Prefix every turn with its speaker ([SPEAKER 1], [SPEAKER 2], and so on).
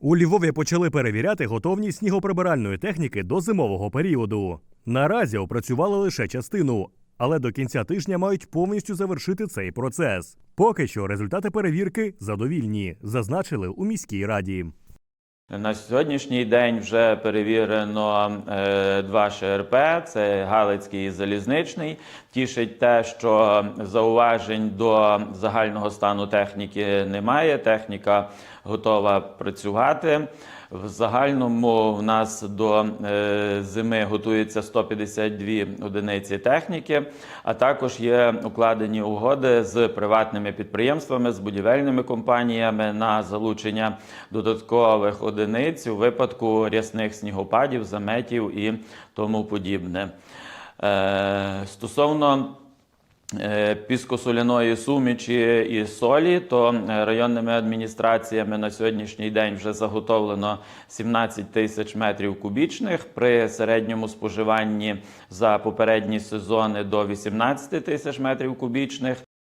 [SPEAKER 1] У Львові почали перевіряти готовність снігоприбиральної техніки до зимового періоду. Наразі опрацювали лише частину, але до кінця тижня мають повністю завершити цей процес. Поки що результати перевірки задовільні, зазначили у міській раді.
[SPEAKER 2] На сьогоднішній день вже перевірено е, два ШРП: це Галицький і Залізничний. Тішить те, що зауважень до загального стану техніки немає. Техніка готова працювати. В загальному в нас до е, зими готується 152 одиниці техніки, а також є укладені угоди з приватними підприємствами, з будівельними компаніями на залучення додаткових одиниць у випадку рясних снігопадів, заметів і тому подібне. Е, стосовно піскосоляної суміші і солі, то е, районними адміністраціями на сьогоднішній день вже заготовлено 17 тисяч метрів кубічних при середньому споживанні за попередні сезони до 18 тисяч метрів кубічних.